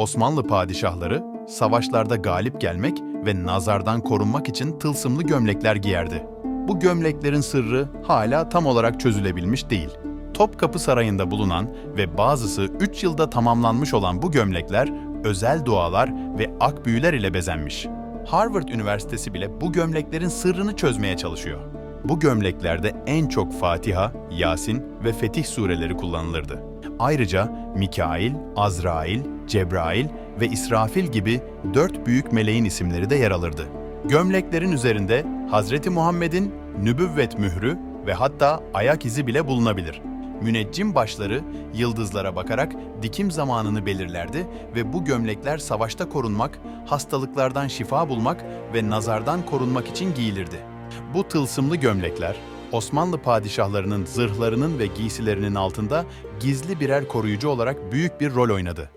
Osmanlı padişahları savaşlarda galip gelmek ve nazardan korunmak için tılsımlı gömlekler giyerdi. Bu gömleklerin sırrı hala tam olarak çözülebilmiş değil. Topkapı Sarayı'nda bulunan ve bazısı 3 yılda tamamlanmış olan bu gömlekler özel dualar ve ak büyüler ile bezenmiş. Harvard Üniversitesi bile bu gömleklerin sırrını çözmeye çalışıyor. Bu gömleklerde en çok Fatiha, Yasin ve Fetih sureleri kullanılırdı. Ayrıca Mikail, Azrail, Cebrail ve İsrafil gibi dört büyük meleğin isimleri de yer alırdı. Gömleklerin üzerinde Hazreti Muhammed'in nübüvvet mührü ve hatta ayak izi bile bulunabilir. Müneccim başları yıldızlara bakarak dikim zamanını belirlerdi ve bu gömlekler savaşta korunmak, hastalıklardan şifa bulmak ve nazardan korunmak için giyilirdi. Bu tılsımlı gömlekler Osmanlı padişahlarının zırhlarının ve giysilerinin altında gizli birer koruyucu olarak büyük bir rol oynadı.